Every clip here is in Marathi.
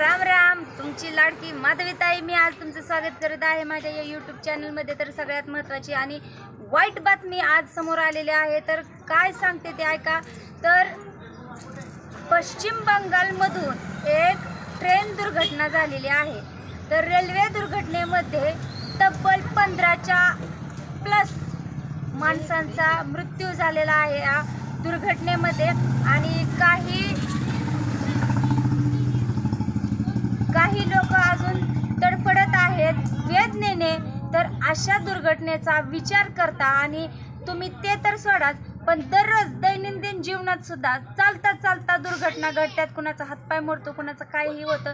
राम राम तुमची लाडकी माधवीताई मी आज तुमचं स्वागत करत आहे माझ्या या यूट्यूब चॅनलमध्ये तर सगळ्यात महत्त्वाची आणि वाईट बातमी आज समोर आलेली आहे. तर काय सांगते ते ऐका. तर पश्चिम बंगालमधून एक ट्रेन दुर्घटना झालेली आहे. तर रेल्वे दुर्घटनेमध्ये तब्बल पंधराच्या प्लस माणसांचा मृत्यू झालेला आहे या दुर्घटनेमध्ये. आणि काही काही लोक अजून तडफडत आहेत वेदनेने तर अशा दुर्घटनेचा विचार करता आणि तुम्ही ते तर सोडाच पण दररोज दैनंदिन जीवनात सुद्धा चालता चालता दुर्घटना घडतात. कुणाचा हातपाय मोडतो कुणाचं काहीही होतं.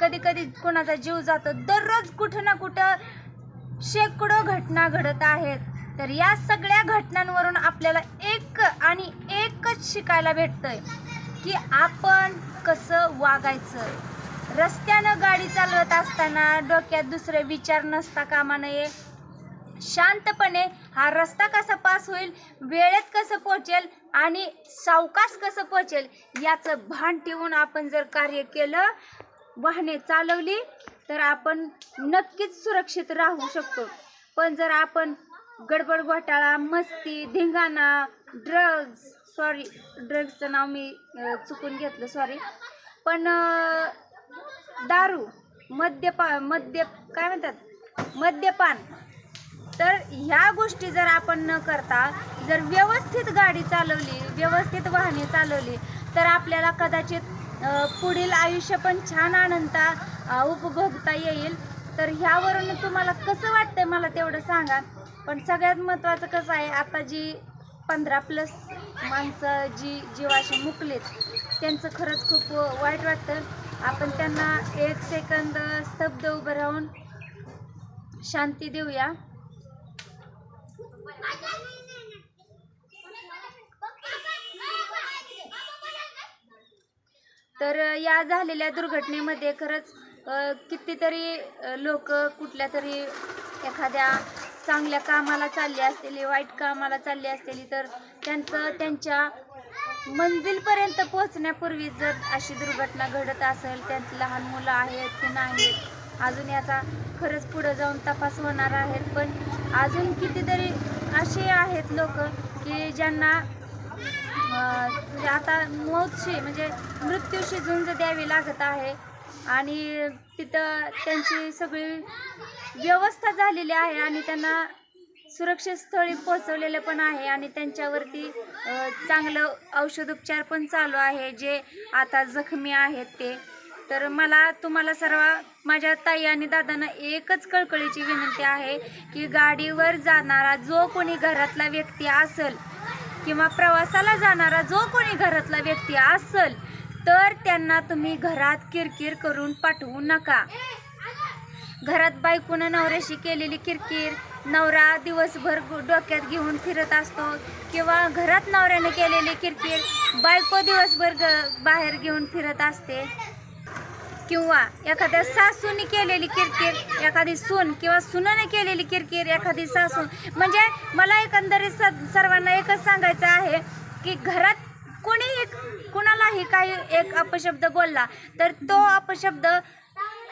कधी कधी कुणाचा जीव जातो. दररोज कुठं ना कुठं शेकडो घटना घडत आहेत. तर या सगळ्या घटनांवरून आपल्याला एक आणि एकच शिकायला भेटतंय की आपण कसं वागायचं. रस्त्यानं गाडी चालवत असताना डोक्यात दुसरे विचार नसता कामा नये शांतपणे हा रस्ता कसा पास होईल वेळेत कसं पोहोचेल आणि सावकाश कसं पोहोचेल याचं भान ठेवून आपण जर कार्य केलं वाहने चालवली तर आपण नक्कीच सुरक्षित राहू शकतो. पण जर आपण गडबड घोटाळा मस्ती धिंगाणा ड्रग्ज सॉरी ड्रग्जचं नाव मी चुकून घेतलं सॉरी पण दारू मद्यपा मद्य काय म्हणतात? मद्यपान. तर ह्या गोष्टी जर आपण न करता जर व्यवस्थित गाडी चालवली व्यवस्थित वाहने चालवली तर आपल्याला कदाचित पुढील आयुष्य पण छान आनंदा उपभोगता येईल. तर ह्यावरून तुम्हाला कसं वाटतंय मला तेवढं सांगा. पण सगळ्यात महत्त्वाचं कसं आहे आता जी पंधरा प्लस माणसं जी जीवाशी मुकलेत त्यांचं खरंच खूप वाईट वाटतं. आपण त्यांना एक सेकंद स्तब्ध उभं राहून शांती देऊया. तर या झालेल्या दुर्घटनेमध्ये खरंच कितीतरी लोक कुठल्या तरी एखाद्या चांगल्या कामाला चालली असलेली वाईट कामाला चालली असलेली तर त्यांचं त्यांच्या मंजिलपर्यंत पोहोचण्यापूर्वी जर अशी दुर्घटना घडत असेल त्यांची लहान मुलं आहेत की नाहीत अजून याचा खरंच पुढं जाऊन तपास होणार आहेत. पण अजून कितीतरी असे आहेत लोक की ज्यांना म्हणजे आता मौतशी म्हणजे मृत्यूशी झुंज द्यावी लागत आहे. आणि तिथं त्यांची सगळी व्यवस्था झालेली आहे आणि त्यांना सुरक्षित स्थळी पोचवलेलं पण आहे आणि त्यांच्यावरती चांगलं औषधोपचार पण चालू आहे जे आता जखमी आहेत ते. तर मला तुम्हाला सर्व माझ्या ताई आणि दादांना एकच कळकळीची विनंती आहे की गाडीवर जाणारा जो कोणी घरातला व्यक्ती असेल किंवा प्रवासाला जाणारा जो कोणी घरातला व्यक्ती असेल तर त्यांना तुम्ही घरात किरकिर करून पाठवू नका. घरात बायकोनं नवऱ्याशी केलेली किरकिर नवरा दिवसभर डोक्यात घेऊन फिरत असतो. किंवा घरात नवऱ्याने केलेली किरकिर बायको दिवसभर ग बाहेर घेऊन फिरत असते. किंवा एखाद्या सासूने केलेली किरकिर एखादी सून किंवा सुनाने केलेली किरकिर एखादी सासू. म्हणजे मला एकंदरीत स- सर्वांना एकच सांगायचं आहे की घरात कोणीही कुणालाही काही एक अपशब्द बोलला तर तो अपशब्द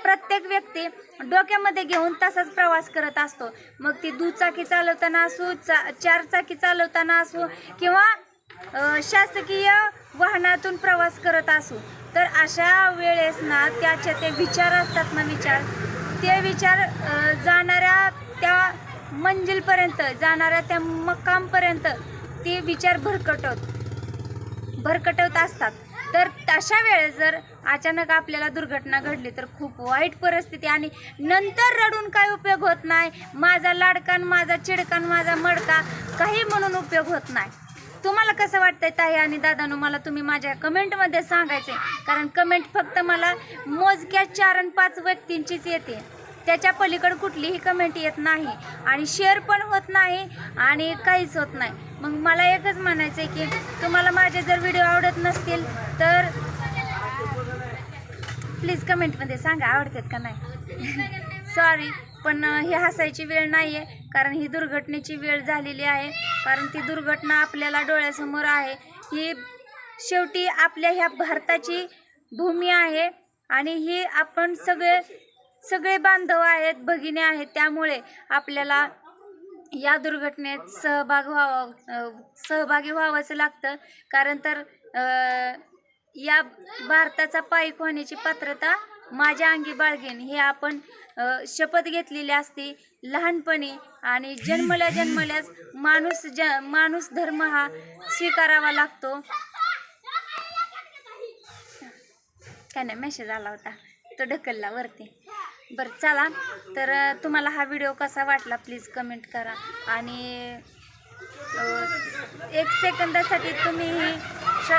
प्रत्येक व्यक्ती डोक्यामध्ये घेऊन तसाच प्रवास करत असतो. मग ती दुचाकी चालवताना असू चा चारचाकी चालवताना असू किंवा शासकीय वाहनातून प्रवास करत असू तर अशा वेळेस ना त्याचे ते विचार असतात ना विचार ते विचार जाणाऱ्या त्या मंजिलपर्यंत जाणाऱ्या त्या मकामपर्यंत ते विचार भरकटवत भरकटवत असतात. तर तशा वेळेस जर अचानक आपल्याला दुर्घटना घडली तर खूप वाईट परिस्थिती आणि नंतर रडून काय उपयोग होत नाही. माझा लाडकान माझा चिडकान माझा मडका काही म्हणून उपयोग होत नाही. तुम्हाला कसं वाटतंय ताई आणि दादानो? मला तुम्ही माझ्या कमेंटमध्ये सांगायचे कारण कमेंट फक्त मला मोजक्या चार आणि पाच व्यक्तींचीच येते. त्याच्या पलीकडे कुठलीही कमेंट येत नाही. आणि शेअर पण होत नाही आणि काहीच होत नाही. मग मला एकच म्हणायचं आहे की तुम्हाला माझे जर व्हिडिओ आवडत नसतील तर प्लीज कमेंटमध्ये सांगा आवडतात का नाही? सॉरी पण ही हसायची वेळ नाही आहे कारण ही दुर्घटनेची वेळ झालेली आहे. कारण ती दुर्घटना आपल्याला डोळ्यासमोर आहे. ही शेवटी आपल्या ह्या भारताची भूमी आहे. आणि ही आपण सगळे सगळे बांधव आहेत भगिनी आहेत. त्यामुळे आपल्याला या दुर्घटनेत सहभाग व्हावा सहभागी व्हावंच लागतं. कारण तर या भारताचा पायीक होण्याची पात्रता माझ्या अंगी बाळगेन. हे आपण शपथ घेतलेली असते लहानपणी. आणि जन्मल्या जन्मल्याच माणूस ज माणूस धर्म हा स्वीकारावा लागतो. काय नाही मेसेज आला होता. तो ढकलला वरती. बरं चला. तर तुम्हाला हा व्हिडिओ कसा वाटला प्लीज कमेंट करा. आणि एक सेकंदासाठी तुम्ही ही श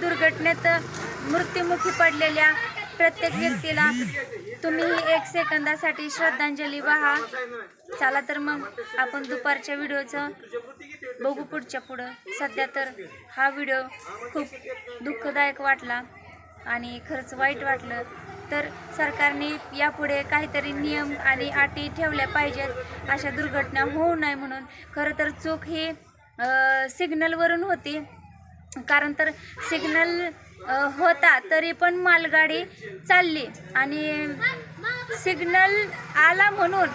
दुर्घटनेत मृत्युमुखी पडलेल्या प्रत्येक व्यक्तीला तुम्हीही एक सेकंदासाठी श्रद्धांजली वाहा. चला तर मग आपण दुपारच्या व्हिडिओचं बघू पुढच्या पुढं. सध्या तर हा व्हिडिओ खूप दुःखदायक वाटला आणि खरंच वाईट वाटलं. तर सरकारने यापुढे काहीतरी नियम आणि अटी ठेवल्या पाहिजेत. अशा दुर्घटना होऊ नये म्हणून. खरं तर चूक ही सिग्नलवरून होती. कारण तर सिग्नल होता तरी पण मालगाडी चालली. आणि सिग्नल आला म्हणून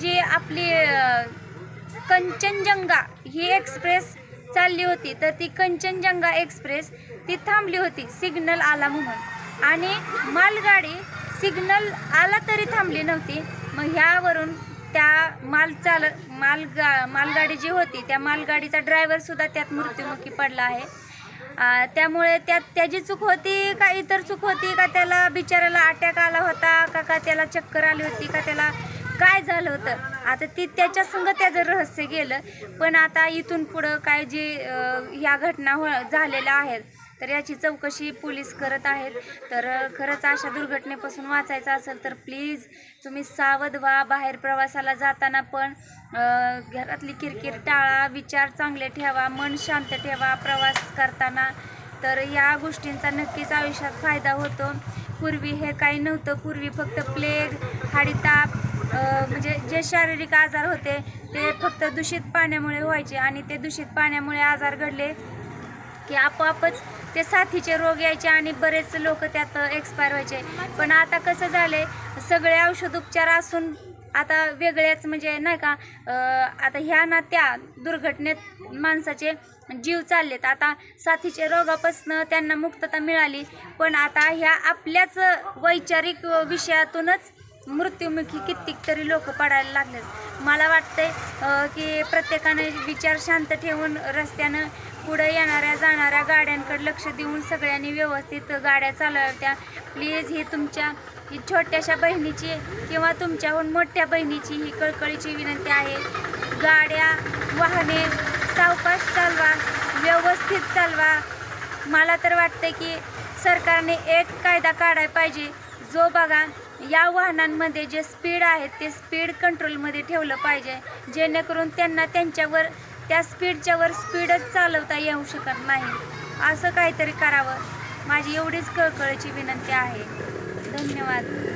जी आपली कंचनजंगा ही एक्सप्रेस चालली होती तर ती कंचनजंगा एक्सप्रेस ती थांबली होती. सिग्नल आला म्हणून. आणि मालगाडी सिग्नल आला तरी थांबली नव्हती. मग ह्यावरून त्या माल चाल मालगा मालगाडी जी होती त्या मालगाडीचा ड्रायव्हरसुद्धा त्यात मृत्युमुखी पडला आहे. त्यामुळे त्यात त्याची चूक होती का इतर चूक होती का त्याला बिचाराला अटॅक आला होता का का त्याला चक्कर आली होती का त्याला काय झालं होतं? आता ती त्याच्या संग त्याचं रहस्य गेलं. पण आता इथून पुढं काय जे ह्या घटना हो झालेल्या आहेत तर याची चौकशी पोलीस करत आहेत. तर खरंच अशा दुर्घटनेपासून वाचायचं असेल तर प्लीज तुम्ही सावध व्हा. बाहेर प्रवासाला जाताना पण घरातली किरकिर टाळा विचार चांगले ठेवा. मन शांत ठेवा प्रवास करताना. तर या गोष्टींचा नक्कीच आयुष्यात फायदा होतो. पूर्वी हे काही नव्हतं. पूर्वी फक्त प्लेग हाडीताप म्हणजे जे शारीरिक आजार होते ते फक्त दूषित पाण्यामुळे व्हायचे आणि ते दूषित पाण्यामुळे आजार घडले की आपोआपच ते साथीचे रोग यायचे आणि बरेच लोक त्यात एक्सपायर व्हायचे. पण आता कसं झाले सगळे औषधोपचार असून आता वेगळ्याच म्हणजे नाही का आता ह्या ना त्या दुर्घटनेत माणसाचे जीव चाललेत. आता साथीचे रोगापासून त्यांना मुक्तता मिळाली. पण आता ह्या आपल्याच वैचारिक विषयातूनच मृत्युमुखी कित्येक तरी लोक पडायला लागलेत. मला वाटतंय की प्रत्येकाने विचार शांत ठेवून रस्त्यानं पुढे येणाऱ्या जाणाऱ्या गाड्यांकडे लक्ष देऊन सगळ्यांनी व्यवस्थित गाड्या चालवाव्या प्लीज ही तुमच्या ही छोट्याशा बहिणीची किंवा तुमच्याहून मोठ्या बहिणीची ही कळकळीची विनंती आहे. गाड्या वाहने सावकाश चालवा व्यवस्थित चालवा. मला तर वाटतं की सरकारने एक कायदा काढायला पाहिजे. जो बघा या वाहनांमध्ये जे स्पीड आहे ते स्पीड कंट्रोलमध्ये ठेवलं पाहिजे. जेणेकरून त्यांना त्यांच्यावर त्या स्पीडच्या वर स्पीडच चालवता येऊ शकत नाही. असं काहीतरी करावं. माझी एवढीच कळकळीची विनंती आहे. धन्यवाद.